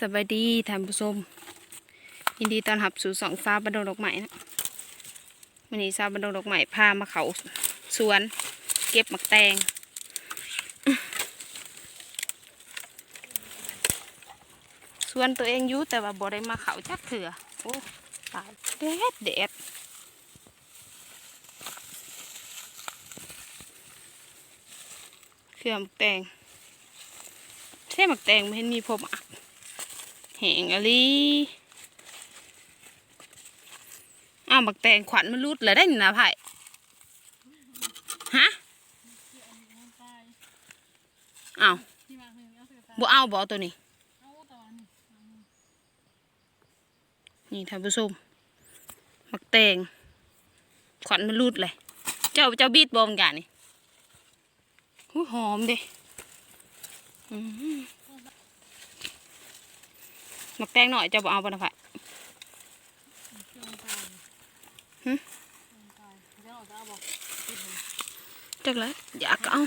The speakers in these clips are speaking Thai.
สวัสดีท่านผู้ชมยินดีต้อนรับสู่สองฟ้าบันดงดอกไม้นะวันนี้สาบันดงดอกไม้พามาเขาสวน เก็บหมักแตงสวนตัวเองอยู่แต่ว่าบ่ได้มาเขาจักเถื่อโอ้ตายแดดแดดเครื่อหมักแตงใช่หมักแตงไม่เห็นมีผมอะ แหงอะไรอ้าวบักแตงขวัญมันรุดเลยได้นี่นะไผ่ฮะอ้าวบ่เอาบ่ตัวนี้ นี่ท่านผู้ชมบักแตงขวัญมันรุดเลย เจ้าเจ้าบีดบอมกันนี่หูหอมเด้อืม หมักแตงหน่อยจะบอกเอาปนะพะจักเลยอยากก็เอา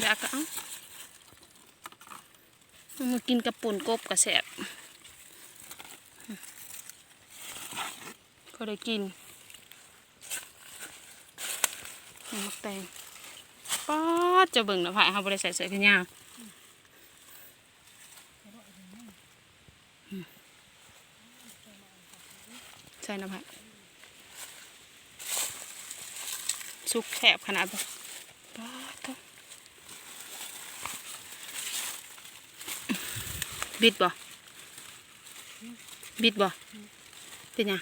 อยากก็เอามากินกับปุ่นกบกระแสบก็ได้กินหมักแตงป๊อดจะเบิ่งนะพะเขาบริใส่เสื้อกันยาว ใช่นะพ่ะสุกแสบขนาดแบบป๊าดโถ่บิดบ่บิดบ่เป็นยัง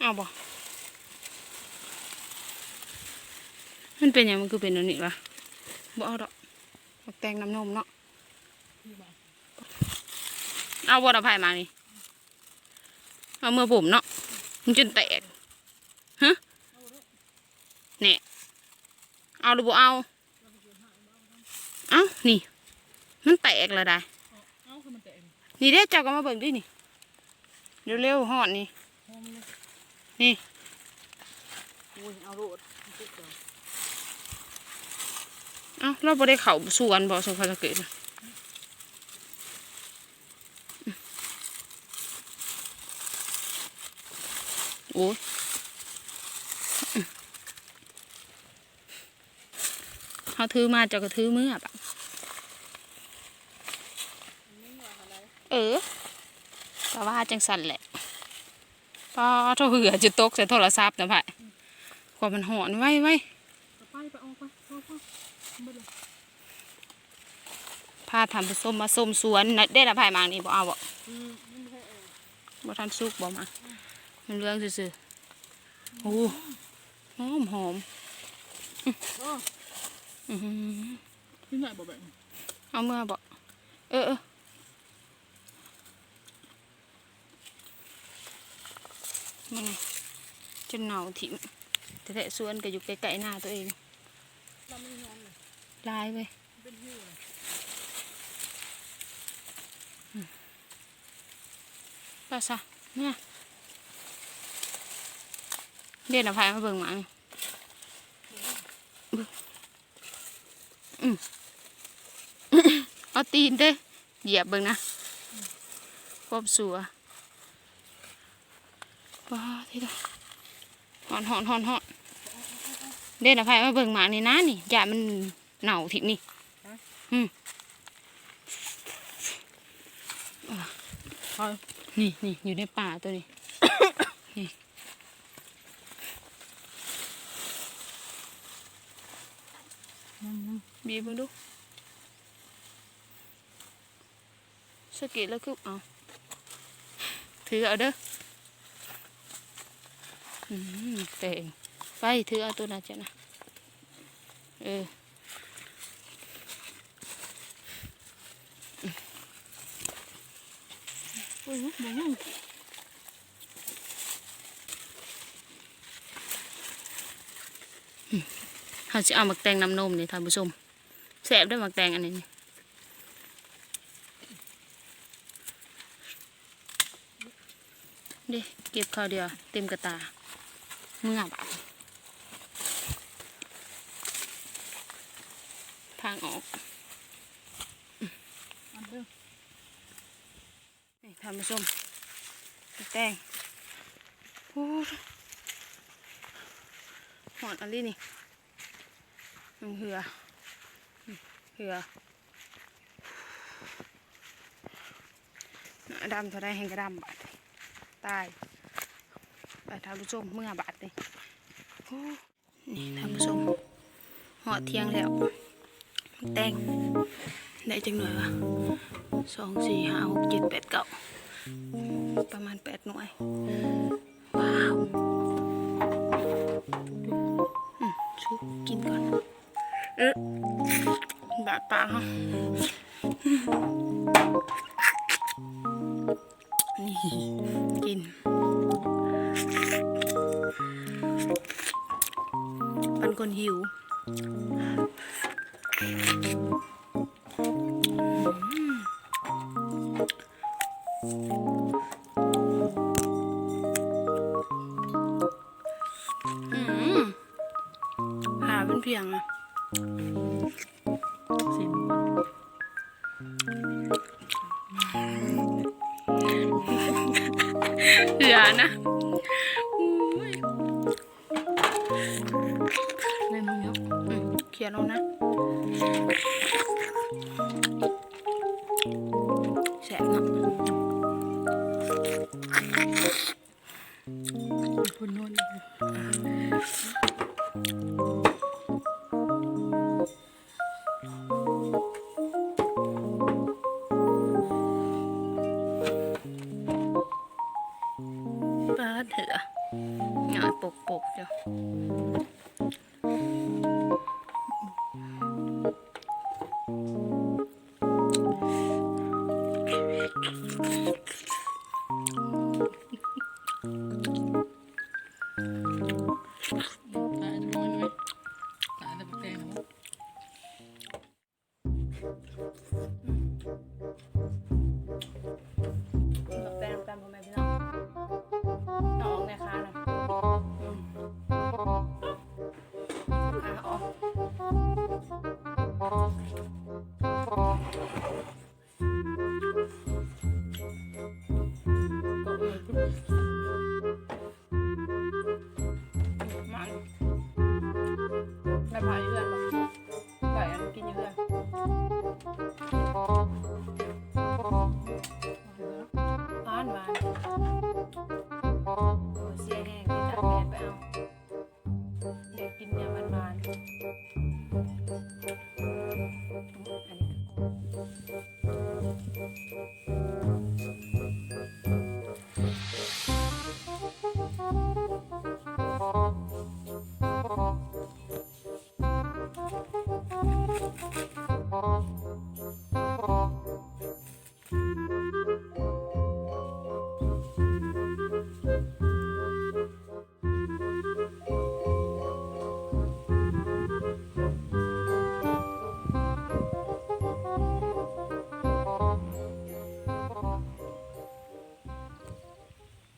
เอาบ่มันเป็นหยังมันคือเป็นอันนี้วะบ่เอาดอกบักแตงน้ำนมเนาะ เอาบอลอภัยมานี่เอามือผมเนาะมันจนแตกฮะเนี่ยเอาหรือบ่เอาเอานี่ มันแตกแล้วได้เอ้าคือมันแตกนี่เด้เจ้าก็มาเบิ่งดินี่เร็วๆหอดนี่หอมเลยนี่อุ้ยเอาโรดมันติดก่อนเอาเราบ่ได้เข่าสวนบ่สวนเขาจะเกิดน่ะ อ้เขาถือมาเจ้าก็ถือมือปะเออแต่ว่าจังสันแหละพอเท่าเหือจะตกใส่โทรศัพท์นะพ่ะกว่ามันหอนไว้ไว้พาทำไปส้มมาส้มสวนน่ะได้ละพายมานี่บ่เอาบ่อืมมันไม่ใช่เออบ่ทันสุกบ่มา มันเรื่องซื่อๆโอ้หอมหอมเอออื้อหือที่ไหนบอกแบบนี้เอาเมื่อบ่เออเออมันไงจนเหนาถิ่มแต่แต่สวนก็อยู่ใกล้ๆหน้าตัวเองเราไม่ยอมเลยลายเว้ยมันเป็นหิ้วเลยไป้าซะเนี่ย เดี๋ยวนะพายมาเบิ่งหมานี่เบิ่งอืมเอาตีนเด้เหยียบเบิ่งนะควบสัวป้าที่ละหอนหอนหอนหอนเดี๋ยวนะพายมาเบิ่งหมานี่นะนี่อย่ามันเหน่าทิ่นี่ใช่นี่นี่อยู่ในป่าตัวนี้นี่ มันมัน บีบมาดูสกิดแล้วคือเอาถือเอาเด้ออืมเต่งไปถือเอาตัวนั้นจ้ะนะเอออืมอุ้ยมันยัง เขาจะเอาหมักแตงน้ำนมนี่ท่านผู้ชมแสบด้วยหมักแตงอันนี้นี่เด้เก็บข้าวเดียวเต็มกระตาเมื่อบาทางออกนี่ท่านผู้ชมแตงโอ้หอดอันนี้นี่ เหือเหือหน้าดำเท่าไรแห่งกระดำบาดตายไปท่านผู้ชมเมื่อบาดนี่นี่ท่านผู้ชมหอดเที่ยงแล้วแตงได้จังหน่อยวะสองสี่ห้าหกเจ็ดแปดเก้าประมาณแปดหน่วย ว้าว เออบาดปากฮะนี่กินเป็นคนหิวอืมหาเป็นเพียงอะ สินเหลือนะอุ้ยเล่นมึงเยอะเขียนเอานะ กับแฟนกันพ่อแม่พี่น้องน้องในค้านะอืมขาออก